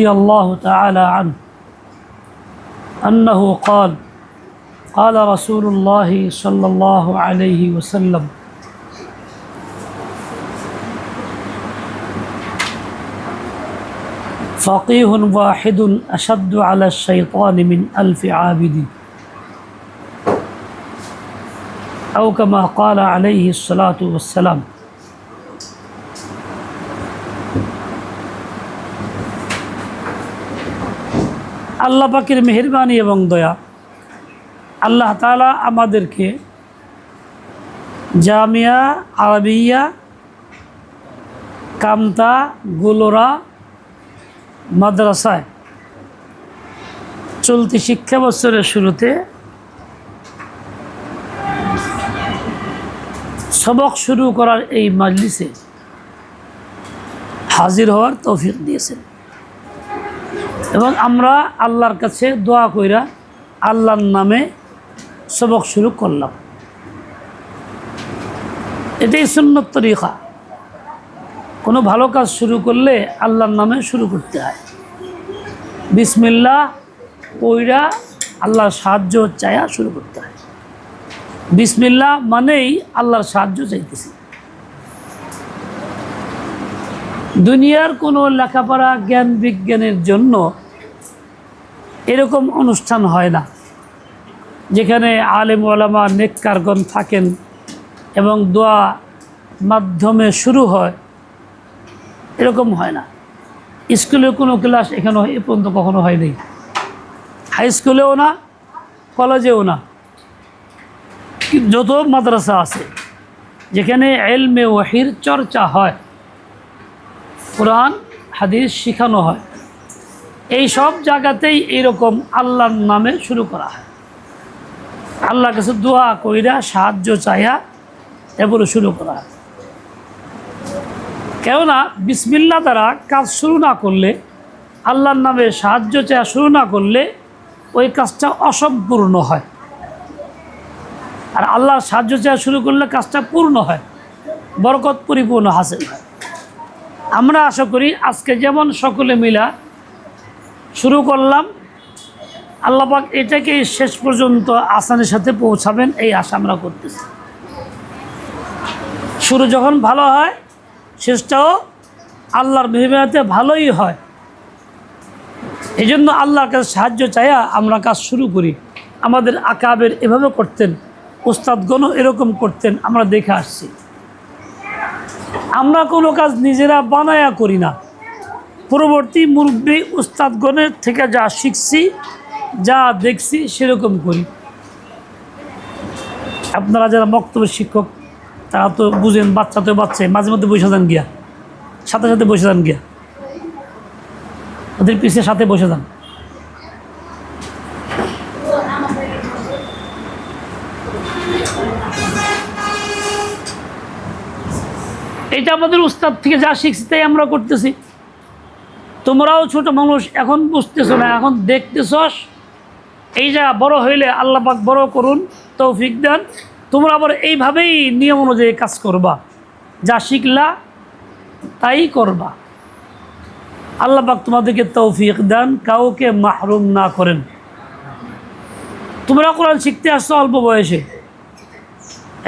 رضي الله تعالى عنه أنه قال قال رسول الله صلى الله عليه وسلم فقيه واحد أشد على الشيطان من ألف عابد. أو كما قال عليه الصلاة والسلام আল্লাহ পাকের মেহরবানি এবং দয়া। আল্লাহ তালা আমাদেরকে জামিয়া, আরবিয়া, কামতা, গুলোরা মাদ্রাসায় চলতি শিক্ষা বছরের শুরুতে সবক শুরু করার এই মাজলিসে হাজির হওয়ার তৌফিক দিয়েছেন। এবং আমরা আল্লাহর কাছে দোয়া কইরা আল্লাহর নামে সবক শুরু করলাম। এটাই সুন্নত তরিকা। কোনো ভালো কাজ শুরু করলে আল্লাহর নামে শুরু করতে হয়। বিসমিল্লা কইরা আল্লাহর সাহায্য চায়া শুরু করতে হয়। বিসমিল্লা মানেই আল্লাহর সাহায্য চাইতেছি। দুনিয়ার কোনো লেখাপড়া জ্ঞান বিজ্ঞানের জন্য এরকম অনুষ্ঠান হয় না। যেখানে আলেম ওলামা নেককারগণ থাকেন এবং দোয়া মাধ্যমে শুরু হয়, এরকম হয় না। স্কুলে কোনো ক্লাস এখানে এ পর্যন্ত কখনো হয়নি। হাই স্কুলেও না, কলেজেও না। যত মাদ্রাসা আছে, যেখানে এলমে ওয়াহির চর্চা হয়, কোরআন, হাদিস শেখানো হয়। এই সব জায়গাতেই এরকম আল্লাহর নামে শুরু করা হয়। আল্লাহ কাছে দোয়া কইরা সাহায্য চাইয়া এগুলো শুরু করা হয়। কেননা বিসমিল্লা দ্বারা কাজ শুরু না করলে, আল্লাহর নামে সাহায্য চাওয়া শুরু না করলে ওই কাজটা অসম্পূর্ণ হয়। আর আল্লাহর সাহায্য চাওয়া শুরু করলে কাজটা পূর্ণ হয়, বরকত পরিপূর্ণ হাসিল হয়। আমরা আশা করি আজকে যেমন সকলে মিলা শুরু করলাম। আল্লাপাক এটাকে শেষ পর্যন্ত আসানের সাথে পৌঁছাবেন, এই আশা আমরা করতেছি। শুরু যখন ভালো হয়, শেষটাও আল্লাহর মেহমাতে ভালোই হয়। এই জন্য আল্লাহর কাছে সাহায্য চাইয়া আমরা কাজ শুরু করি। আমাদের আকাবের এভাবে করতেন উস্তাদগণও এরকম করতেন, আমরা দেখে আসছি। আমরা কোনো কাজ নিজেরা বানায়া করি না। পরবর্তী মুরব্বী উস্তাদগণের থেকে যা শিখছি, যা দেখছি সেরকম করি। আপনারা যারা বক্তব্য শিক্ষক, তারা তো বুঝেন, বাচ্চা তো বাচ্চা মাঝে মধ্যে বসে যান গিয়া, সাথে সাথে বসে যান গিয়া। ওদের পিছিয়ে সাথে বসে যান। এটা আমাদের উস্তাদ থেকে যা শিখছি, তাই আমরা করতেছি। তোমরাও ছোট মানুষ, এখন বুঝতেছো না, এখন দেখতেছস? এই যা বড় হইলে আল্লাহ পাক বড় করুন, তৌফিক দেন। তোমরা আবার এইভাবেই নিয়ম অনুযায়ী কাজ করবা। যা শিখলা, তাই করবা। আল্লাহ পাক তোমাদেরকে তৌফিক দেন, কাউকে মাহরুম না করেন। তোমরা কোরআন শিখতে আসছো অল্প বয়সে।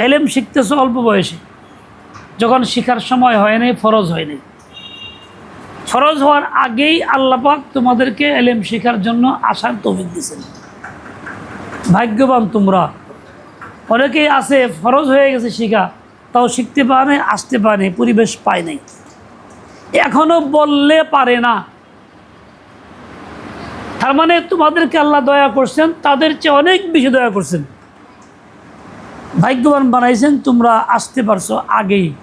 এলেম শিখতেছো অল্প বয়সে। যখন শিখার সময় হয় নাই, ফরজ হয় নাই। ফরজ হওয়ার আগেই আল্লাপাক তোমাদেরকে এলেম শেখার জন্য আসার তৌফিক দিয়েছেন। ভাগ্যবান তোমরা। অনেকেই আছে, ফরজ হয়ে গেছে শিখা, তাও শিখতে পারে আসতে পারে পরিবেশ পায় নাই। এখনও বললে পারে না। তার মানে তোমাদেরকে আল্লাহ দয়া করছেন, তাদের চেয়ে অনেক বেশি দয়া করছেন। ভাগ্যবান বানাইছেন, তোমরা আসতে পারছ আগেই।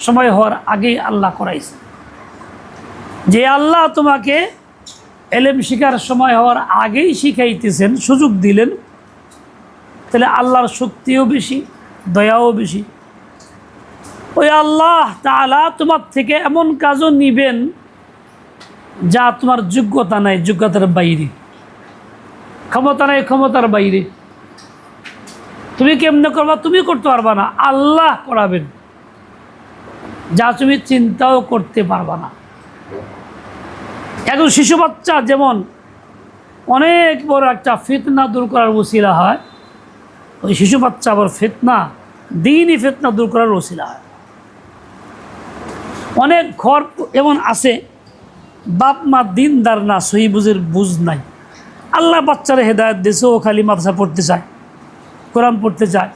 সময় হওয়ার আগেই আল্লাহ করাইছেন। যে আল্লাহ তোমাকে এলেম শিখার সময় হওয়ার আগেই শিখাইতেছেন, সুযোগ দিলেন, তাহলে আল্লাহর শক্তিও বেশি, দয়াও বেশি। ওই আল্লাহ তালা তোমার থেকে এমন কাজও নিবেন যা তোমার যোগ্যতা নাই, যোগ্যতার বাইরে। ক্ষমতা নাই, ক্ষমতার বাইরে। তুমি কেমনে করবা, তুমি করতে পারবা না, আল্লাহ করাবেন। যা তুমি চিন্তাও করতে পারবা না। এখন শিশু বাচ্চা যেমন অনেক বড় একটা ফিতনা দূর করার ওসিলা হয়, ওই শিশু বাচ্চা আবার ফিতনা, দিনই ফিতনা দূর করার ওসিলা হয়। অনেক ঘর এমন আছে, বাপ মা দিনদার না, সহি বুঝের বুঝ নাই। আল্লাহ বাচ্চারা হেদায়ত দিয়েছে ও খালি মাদ্রাসা পড়তে চায়, কোরআন পড়তে চায়,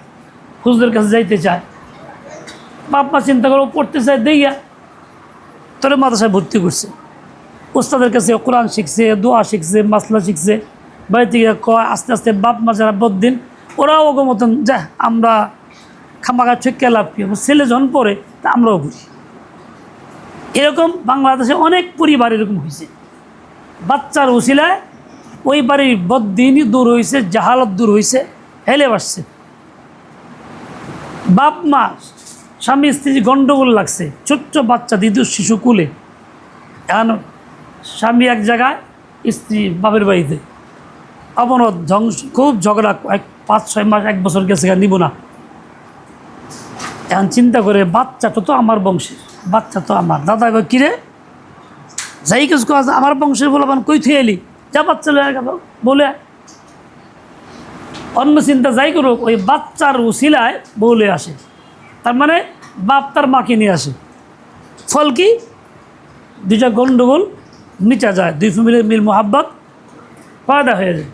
হুজুরের কাছে যাইতে চায়। বাপ মা চিন্তা করে পড়তে চায়, দেইয়া তোরে মাদ্রাসায় ভর্তি করছে। ওস্তাদের কাছে কোরআন শিখছে, দোয়া শিখছে, মাসলা শিখছে। বাড়ি থেকে কয়, আস্তে আস্তে বাপ মা যারা বদিন ওরাও ওগো মতন যা আমরা খামাখা ঠেকে লাভ কি? আমার ছেলে যখন পড়ে, তা আমরাও বুঝি। এরকম বাংলাদেশে অনেক পরিবার এরকম হয়েছে। বাচ্চার উশিলায় ওই বাড়ির বদিনই দূর হয়েছে জাহালত দূর হয়েছে হেলে বাসছে। বাপ মা স্বামী স্ত্রী গণ্ডগোল লাগছে, ছোট্ট বাচ্চা দ্বিতীয় শিশু কুলে, এখন স্বামী এক জায়গায়, স্ত্রী বাপের বাড়িতে। অবনদ ধ্বংস, খুব ঝগড়া, এক পাঁচ ছয় মাস, এক বছর গেছে গা নিব না। এখন চিন্তা করে, বাচ্চাটা তো আমার বংশের, বাচ্চা তো আমার। দাদা কয় কিরে যাই কিছু কাজ আমার বংশের বলে আমার কই থুয়ে এলি যা বাচ্চা লয়ে গেল। বলে। অন্য চিন্তা যাই করুক, ওই বাচ্চার উশিলায় বলে আসে। তার মানে বাপ তার মাকে নিয়ে আসে। ফল কি? দুইটা গণ্ডগোল মিটা যায়, দুই ফ্যামিলির মিল মোহাব্বত পয়দা হয়ে যায়।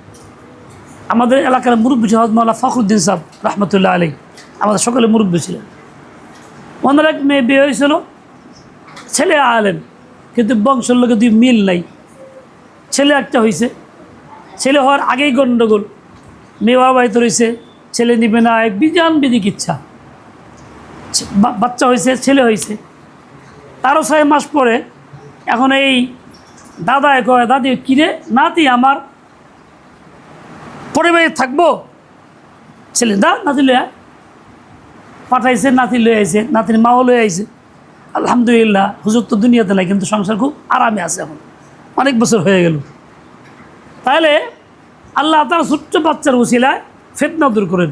আমাদের এলাকার মুরব্বী হজ মাওলা ফখরুদ্দিন সাহ রহমতুল্লাহ আলী আমাদের সকলে মুরব্বী ছিলেন। ওনার এক মেয়ে বিয়ে হয়েছিল, ছেলে আলেন কিন্তু বংশের লোকে দুই মিল নাই। ছেলে একটা হয়েছে ছেলে হওয়ার আগেই গণ্ডগোল মেয়ে বাড়িতে রয়েছে ছেলে নিবে না বিজান বিদিক ইচ্ছা। বাচ্চা হয়েছে, ছেলে হয়েছে। তারও ছয় মাস পরে এখন এই দাদায় কয়, দাদি, কিরে? নাতি আমার পরিবারে থাকব? ছেলে, দা, নাতি লয়ে। পাঠাইছে, নাতি লয়ে আইছে, নাতির মাও লয়ে আইছে। আলহামদুলিল্লাহ, হুজুর তো দুনিয়াতে নাই, কিন্তু সংসার খুব আরামে আছে এখন। অনেক বছর হয়ে গেল। তাহলে আল্লাহ তার ছোট্ট বাচ্চার উচিলায় ফেতনা দূর করেন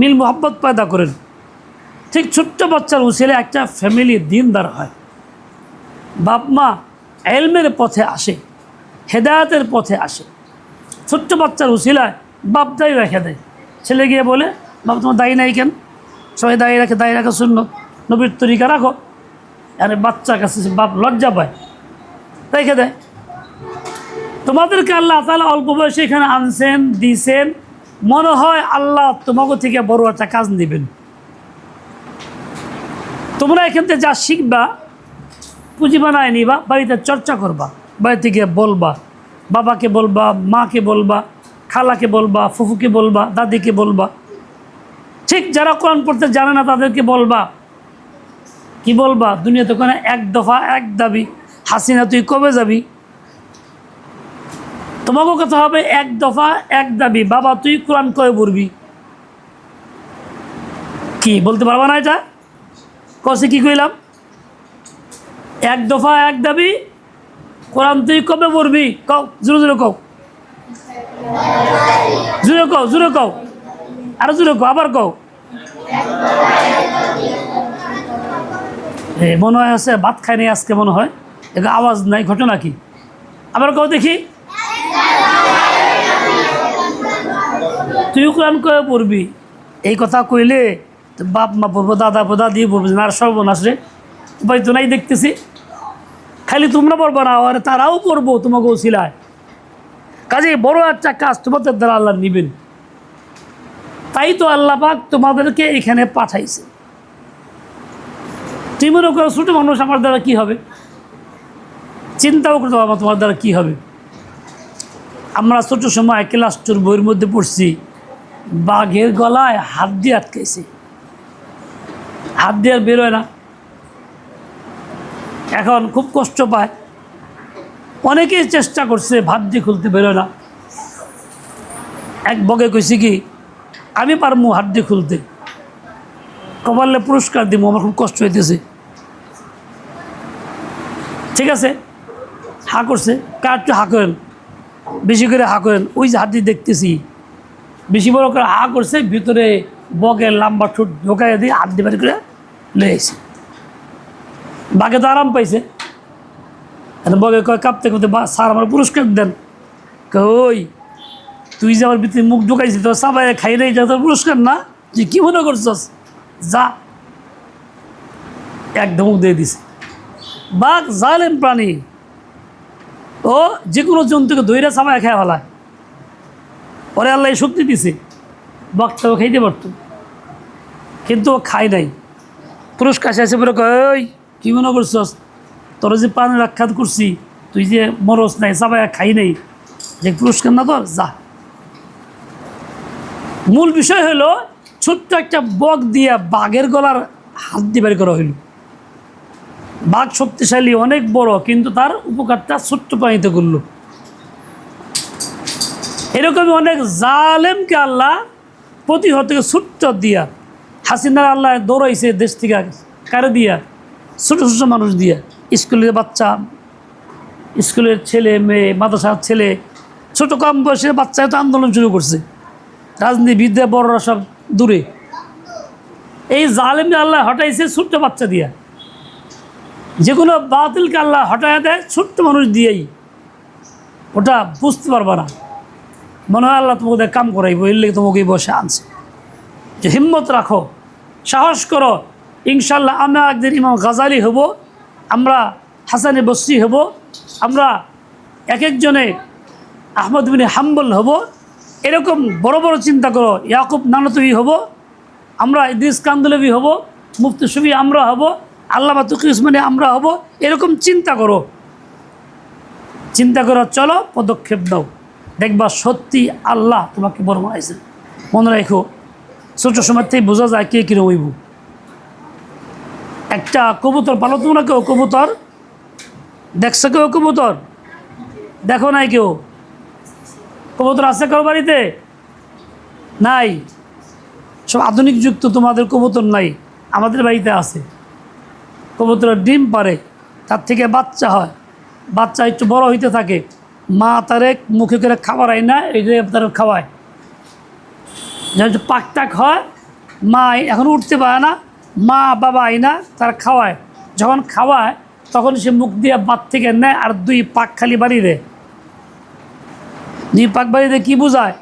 মিল মোহাব্বত পয়দা করেন। ঠিক ছোট্ট বাচ্চার উচিলে একটা ফ্যামিলি দিনদার হয়। বাপ মা এলমের পথে আসে, হেদায়তের পথে আসে। ছোট্ট বাচ্চার উচিলায় বাপ দায়ী রেখে দেয়। ছেলে গিয়ে বলে, বাপ, তোমার দায়ী নাই কেন? সবাই দায়ী রাখে, দায়ী রাখা শূন্য। নবীর তরিকা রাখো। আরে বাচ্চার কাছে বাপ লজ্জা পায়। রেখে দেয়। তোমাদেরকে আল্লাহ তালা অল্প বয়সে এখানে আনছেন, দিছেন। মনে হয় আল্লাহ তোমাকে থেকে বড় একটা কাজ নেবেন তোমরা এখান থেকে যা শিখবা, পুঁজি বানায় নিবা, বাড়িতে চর্চা করবা, বাড়িতে গিয়ে বলবা, বাবাকে বলবা, মাকে বলবা, খালাকে বলবা, ফুফুকে বলবা, দাদিকে বলবা। ঠিক যারা কোরআন পড়তে জানে না তাদেরকে বলবা, কি বলবা? দুনিয়াতে ওখানে এক দফা, এক দাবি, হাসিনা, তুই কবে যাবি? তোমাকেও কথা হবে এক দফা, এক দাবি, বাবা, তুই কোরআন কবে পড়বি? কি, বলতে পারবা না এটা? কসে কি কইলাম? এক দফা, এক দাবি, কোরআন তুই কবে পড়বি? কও, জোরে জোরে কও। জোরে কও জোরে কও। আরও জোরে কও, আবার কও। মনে হয় আছে, ভাত খায়নি আজকে মনে হয়। এগুলো আওয়াজ নাই, ঘটনা কি? আবার কও দেখি। তুই কোরআন কয়ে পড়বি? এই কথা কইলে বাপ, মা পড়ব দাদা দাদি পড়ব না আর সর্বনাশ রে। উপায় তো নাই দেখতেছি। খালি তোমরা পড়ব না, আর তারাও পড়ব তোমাকে ওসিলায়। কাজে বড় একটা কাজ তোমাদের দ্বারা আল্লাহ নিবেন। তাই তো আল্লাহ পাক তোমাদেরকে এখানে পাঠাইছে। তুমি মনে করো, ছোটো মানুষ আমার দ্বারা কি হবে? চিন্তাও করতে পারব তোমার দ্বারা কি হবে? আমরা ছোটো সময় ক্লাস টুর বইয়ের মধ্যে পড়ছি। বাঘের গলায় হাত দিয়ে আটকাইছে। হাত দিয়ে আর বেরোয় না। এখন খুব কষ্ট পায়। অনেকেই চেষ্টা করছে, ভাত দিয়ে খুলতে বেরোয় না। এক বগে কইছি কি, আমি পারমু হাত দিয়ে খুলতে। কপালে পুরস্কার দিব আমার খুব কষ্ট হইতেছে। ঠিক আছে? হা করছে, কার একটু হা করেন। বেশি করে হা করেন। ওই যে হাত দিয়ে দেখতেছি। বেশি বড় করে হা করছে, ভিতরে বগের লাম্বা ঠোঁট ঢোকাই দিয়ে হাত দিয়ে করে এসে বাঘে তো আরাম পাইছে। বগে কয়, কাঁপতে কাঁপতে স্যার আমার পুরস্কার দেন। ওই, তুই যে আমার ভিতরে মুখ ঢুকাইছিস, তোর সাবাই খাই নাই তোর পুরস্কার না? তুই কী মনে করছস? যা। এক ধমক দিয়ে দিছে। বাঘ জালেম প্রাণী। ও যে কোনো জন্তুকে দইরা সাবাই খায় ফেলায়। পরে আল্লাহ শক্তি দিছে। বাঘটাও খাইতে পারতো। কিন্তু ও খায় নাই। পুরস্কার শেষে পরে কয় ওই কী মনে করছস? তোর যে পান রাক্ষাত করছি, তুই যে মরস নাই সাবাই খাই নাই, যে পুরস্কার না তোর? যা। মূল বিষয় হলো, ছোট্ট একটা বক দিয়ে বাঘের গলার হাত দিয়ে বের করা হইল। বাঘ শক্তিশালী, অনেক বড়, কিন্তু তার উপকারটা ছোট্ট পানিতে করল। এরকমই অনেক জালেমকে আল্লাহ প্রতিহত থেকে ছোট্ট দিয়া হাসিনার আল্লাহ দৌড়াইছে দেশ থেকে কারে দিয়া? ছোটো ছোটো মানুষ দিয়া। স্কুলের বাচ্চা, স্কুলের ছেলে, মেয়ে, মাদ্রাসার ছেলে, ছোট কম বয়সের বাচ্চা তো আন্দোলন শুরু করছে। রাজনীতিবিদরা, বড়রা সব দূরে। এই জালেমকে আল্লাহ হটাইছে ছোট্ট বাচ্চা দিয়া। যে কোনো বাতিলকে আল্লাহ হটাই দেয় ছোট্ট মানুষ দিয়েই। ওটা বুঝতে পারবা না। মনে হয় আল্লাহ তোমাকে কাম করাইব, এর লেগে তোমাকে বসে আনছে। যে হিম্মত রাখো, সাহস করো ইনশাল্লাহ আমরা একদিন ইমাম গাজালি হব, আমরা হাসানে বসরি হব, আমরা এক একজনে আহমদ বিন হাম্বল হব, এরকম বড় বড় চিন্তা করো, ইয়াকুব নানতবি হব, আমরা ইদ্রিস কান্দুলবি হব, মুফতি সুবি আমরা হব আল্লাহ তুকি উসমানি আমরা হব, এরকম চিন্তা করো। চিন্তা করো, চলো পদক্ষেপ দাও দেখবা সত্যি আল্লাহ তোমাকে বানাইছেন মনে রাখো ছোট সময় থেকে বোঝা যায় কে কিরম হইব একটা কবুতর পালো তোমরা কেউ কবুতর? দেখছ কেউ কবুতর? দেখো নাই কেউ? কবুতর আছে কারও বাড়িতে? নাই। সব আধুনিক যুগ তো তোমাদের কবুতর নাই, আমাদের বাড়িতে আছে। কবুতরের ডিম পারে, তার থেকে বাচ্চা হয়। বাচ্চা একটু বড় হইতে থাকে। মা তারে মুখে করে খাবার আয় না, এই তার খাওয়ায়। যখন একটু পাক টাক হয় মা এখন উঠতে পারে না, মা বাবা আই না, তার খাওয়ায়। যখন খাওয়ায়, তখন সে মুখ দিয়ে বাদ থেকে নেয় আর দুই পাক খালি বাড়ি দেয়। দুই পাক বাড়ি দিয়ে, কী বোঝায়?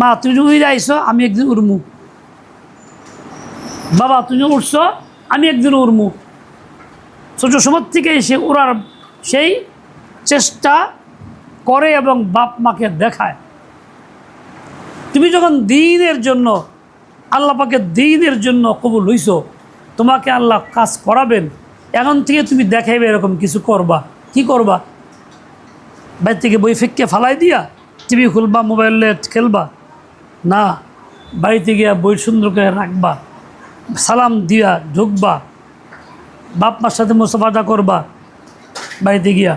মা, তুমি উড়ে আইসো আমি একদিন উড়মু। বাবা, তুমি উঠছো, আমি একদিন উড়মু। ছোটো সময় থেকে সে উড়ার সেই চেষ্টা করে এবং বাপ মাকে দেখায়। তুমি যখন দিনের জন্য, আল্লাহ পাকে দিনের জন্য কবুল হইছ, তোমাকে আল্লাহ কাজ করাবেন, এখন থেকে তুমি দেখাইবে এরকম কিছু করবা। কি করবা? বাইর থেকে বই ফিক্কে ফালাই দিয়া টিভি খুলবা, মোবাইলে খেলবা। না, বাড়িতে গিয়া বই সুন্দর করে রাখবা, সালাম দিয়া ঢুকবা, বাপ মার সাথে মুসাফাটা করবা, বাড়িতে গিয়া।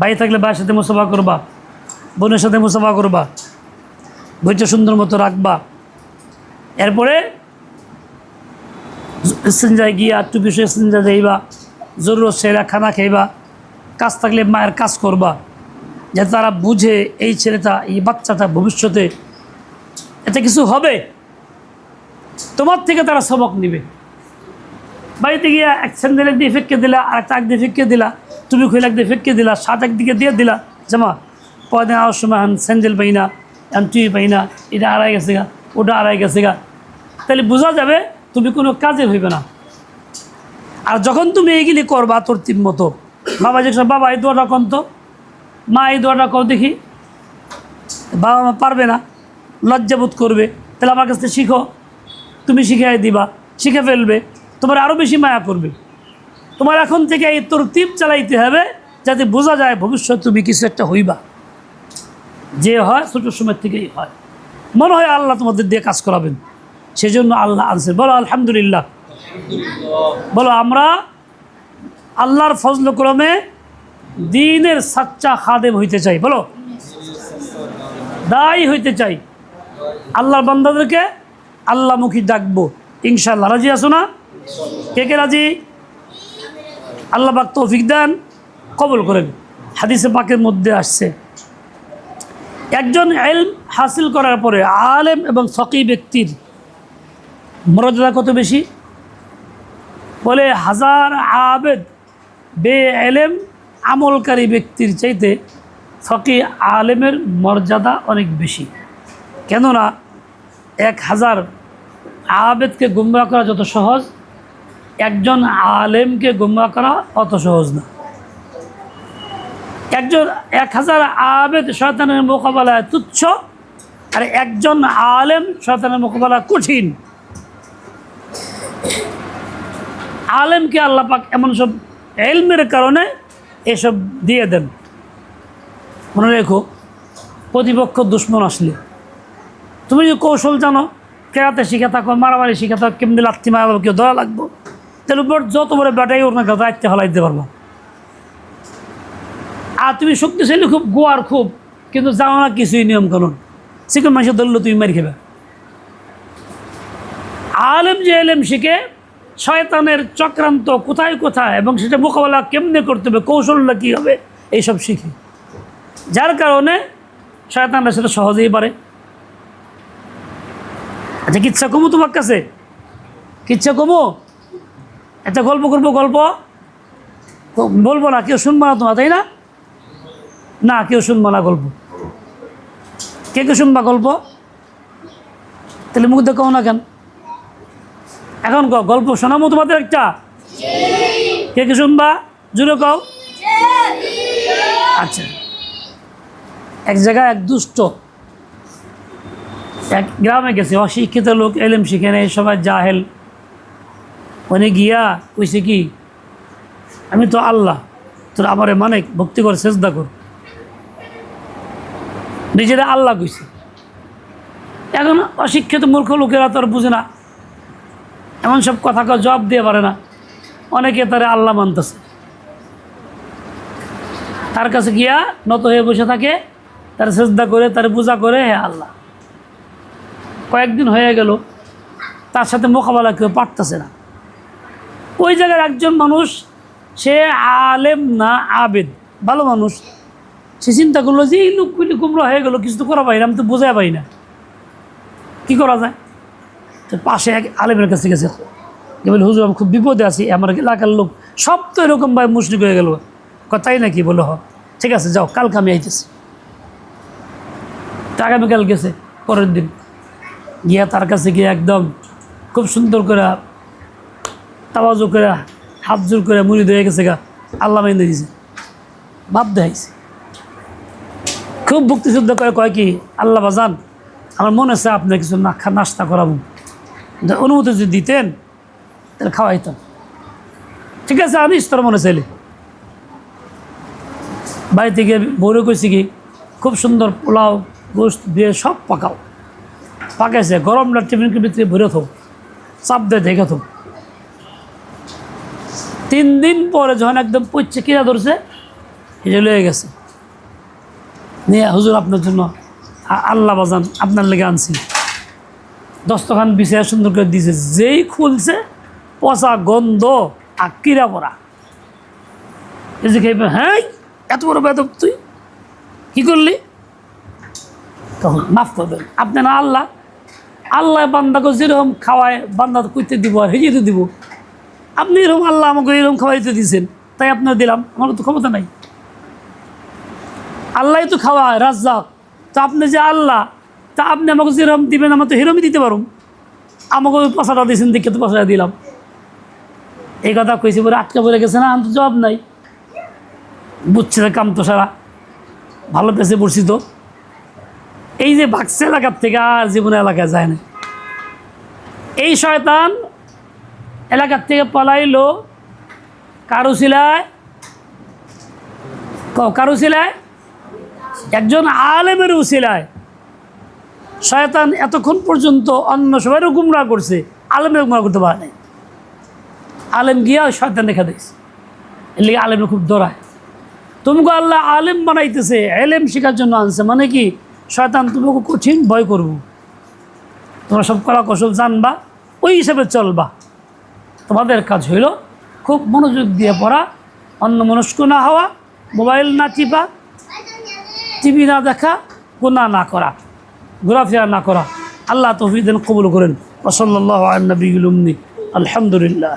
বাড়ি থাকলে ভাইয়ের সাথে মুসাফা করবা, বোনের সাথে মুসাফা করবা। বইটা সুন্দর মতো রাখবা। এরপরে সিনজায় গিয়া টুপি শুয়ে সিনজা যাইবা, জরুরত সেরা খানা খাইবা, কাজ থাকলে মায়ের কাজ করবা, যাতে তারা বুঝে এই ছেলেটা, এই বাচ্চাটা ভবিষ্যতে এতে কিছু হবে। তোমার থেকে তারা সবক নিবে। বাড়িতে গিয়া এক স্যান্ডেল দিয়ে ফেঁকে দিলা আর একটা এক দিয়ে দিলা, তুমি খুলে এক দিয়ে দিলা, সাত একদিকে দিয়ে দিলা, জামা পরে আওয়ার সময় স্যান্ডেল পাই না তুই পাই না, এটা আড়াই গেছে গা, ওটা আড়াই গেছে গা। তাহলে বোঝা যাবে তুমি কোনো কাজে হইবে না। আর যখন তুমি এইগুলি করবা তোর তিন মতো, বাবা যে বাবা, এই দোয়াটা কম তো? মা, এই দোয়াটা কর দেখি। বাবা মা পারবে না, লজ্জাবোধ করবে। তাহলে আমার কাছ থেকে শিখো। তুমি শিখাই দিবা, শিখে ফেলবে। তোমার আরও বেশি মায়া করবে। তোমার এখন থেকে এই তোর তীপ চালাইতে হবে যাতে বোঝা যায় ভবিষ্যৎ তুমি কিছু একটা হইবা। যে হয় ছোটোর সময় থেকেই হয়। মনে হয় আল্লাহ তোমাদের দিয়ে কাজ করাবেন। সেজন্য আল্লাহ আনছে। বলো, আলহামদুলিল্লাহ। বলো, আমরা আল্লাহর ফজল ক্রমে দিনের সাচ্চা খাদেম হইতে চাই। বলো, দায়ী হইতে চাই। আল্লাহর বান্দাদেরকে আল্লাহমুখী ডাকবো। ইনশাল্লাহ রাজি আছো না? কে কে রাজি? আল্লাহ পাক তৌফিক দেন, কবল করেন। হাদিসে পাকের মধ্যে আসছে। একজন এলম হাসিল করার পরে আলেম এবং ফকি ব্যক্তির মর্যাদা কত বেশি? বলে হাজার আবেদ বে এলেম আমলকারী ব্যক্তির চাইতে ফকি আলেমের মর্যাদা অনেক বেশি। কেননা এক হাজার আবেদকে গুমরা করা যত সহজ, একজন আলেমকে গুমরা করা অত সহজ না। একজন এক হাজার আবেদ শয়তানের মোকাবেলায় তুচ্ছ আর একজন আলেম শয়তানের মোকাবেলা কঠিন। আলেমকে আল্লাহ পাক এমন সব এলমের কারণে এসব দিয়ে দেন। মনে রেখো, প্রতিপক্ষ দুশ্মন আসলে। তুমি যদি কৌশল জানো, কেরাতে শিখে থাকো, মারামারি শিখে থাকো, কেমনি লাত্তি মারা কেউ ধরা লাগবো। তাহলে উপর যত বড় ব্যাটাই ওর না দায়িত্বে হলাই দিতে পারব। আর তুমি শক্তিশালী খুব, গোয়ার খুব, কিন্তু জানো না কিছুই নিয়ম কানুন শিখে মানুষের ধরলো তুমি মারি খেবে। আলেম যে এলেম শিখে শয়তানের চক্রান্ত কোথায় কোথায় এবং সেটা মোকাবেলা কেমনে করতে হবে, কৌশলটা কী হবে, এইসব শিখে। যার কারণে শয়তানরা সেটা সহজেই পারে। আচ্ছা কিচ্ছা কমু তোমার কাছে? কিচ্ছা কমু? একটা গল্প করব, গল্প? বলব না, কেউ শুনব না তোমার, তাই না? না, কেউ শুনব না গল্প। কে কে শুনবা গল্প? তাহলে মুখ দেখো না কেন? এখন গল্প শোনাবো তোমাদের একটা? কে কে শুনবা? জুড়ে কও। আচ্ছা। এক জায়গায় এক দুষ্ট, এক গ্রামে গেছে, অশিক্ষিত লোক, এলেম শিখে নেই, সবাই জাহেল। ওনে গিয়া কইছে কি, আমি তো আল্লাহ, তোর আমারে মানে ভক্তি কর চেষ্টা কর। নিজেরা আল্লাহ কইছে। এখন অশিক্ষিত মূর্খ লোকেরা তোর বুঝে না। এমন সব কথাকে জবাব দিয়ে পারে না। অনেকে তারা আল্লাহ মানতেছে। তার কাছে গিয়া নত হয়ে বসে থাকে, তার চেষ্টা করে, তার পূজা করে, হে আল্লাহ। কয়েকদিন হয়ে গেল, তার সাথে মোকাবেলা কেউ পারতেছে না। ওই জায়গার একজন মানুষ, সে আলেম না আবেদ, ভালো মানুষ। সে চিন্তা করল যে, এই লোকগুলি কুমড়ো হয়ে গেলো, কিছু তো করা পাই না, আমি তো বোঝাই পাই না। কী করা যায়? তো পাশে এক আলেমের কাছে গেছে। বলে, হুজুর, আমি খুব বিপদে আছি, আমার এলাকার লোক সব তো এরকম ভাই মুশরিক হয়ে গেল। কথাই নাকি? বলো, হ, ঠিক আছে, যাও, কালকে আমি আইতেছি। তো আগামীকাল গেছে, পরের দিন। গিয়া তার কাছে গিয়ে একদম খুব সুন্দর করে তাবাজু করে, হাত জোর করে মুড়ি দিয়ে গেছে গা, আল্লাহ মেনে দিয়েছে ভাব দেখাইছে। খুব ভক্তি শুদ্ধ করে কয় কি, আল্লাহ বাজান, আমার মনে আছে আপনার কিছু না নাস্তা করাবো। অনুমতি যদি দিতেন, তাহলে খাওয়াইতাম। ঠিক আছে আনিস তোর মনে চাইলে। বাড়িতে গিয়ে বউরে কইছি কি, খুব সুন্দর পোলাও, গোস্ত, দিয়ে সব পাকাও। পাকাইছে, গরমটা টিফিনকে ভিতরে ভরে থাক চাপ দিয়ে দেখে থাক তিন দিন পরে যখন একদম পচ্ছে কিনা ধরছে হিজে লয়ে গেছে। নিয়ে হুজুর আপনার জন্য আল্লাহ বাজান আপনার লেগে আনছি। দস্তখান বিছায় সুন্দর করে দিয়েছে যেই খুলছে, পচা গন্ধ আর কিরা পড়া এই যে খেয়ে হ্যাঁ এত বড় বেদব তুই। কি করলি? তখন মাফ করবেন। আপনি না আল্লাহ আল্লাহ বান্দাকে যেরকম খাওয়ায়, বান্দা কইতে দিব আর হেজিতে দিব। আপনি এরকম আল্লাহ আমাকে এরকম খাওয়াইতে দিয়েছেন তাই আপনার দিলাম, আমার তো ক্ষমতা নাই। আল্লাহ তো খাওয়ায়, রাজ্জাক। তো আপনি যে আল্লাহ, তা আপনি আমাকে যেরকম দিবেন, আমার তো হেরমই দিতে পারুম। আমাকে ওই পয়সাটা দিয়েছেন, দেখে তো পয়সাটা দিলাম। এই কথা কইছি বলে আটকা পড়ে গেছে না আমি জবাব নাই। বুঝছে না কাম তো সারা। ভালো পেছে পড়ছি তো। এই যে বাক্সা এলাকার থেকে আর জীবনে এলাকায় যায় না। এই শয়তান এলাকার থেকে পলাইলো, কারও শিলায়, ক- কারও শিলায়? একজন আলেমের উসিলায় শয়তান এতক্ষণ পর্যন্ত অন্য সবাইও গুমরা করছে আলেমের গুমরা করতে পারে নাই। আলেম গিয়া শয়তান দেখা দিয়েছে। এর লিগে আলেমের খুব দৌড়ায় তোমাকে আল্লাহ আলেম বানাইতেছে, এলেম শেখার জন্য আনছে মানে কি? শয়তান তোমাকে কঠিন ভয় করব। তোমরা সব কলা কৌশল জানবা, ওই হিসাবে চলবা। তোমাদের কাজ হইল খুব মনোযোগ দিয়ে পড়া অন্য মনস্ক না হওয়া, মোবাইল না টিপা টিভি না দেখা গুণা না করা, ঘোরাফেরা না করা। আল্লাহ তফিদেন কবুল করেন। ওসল্লাহ আলনবী আলহামদুলিল্লাহ।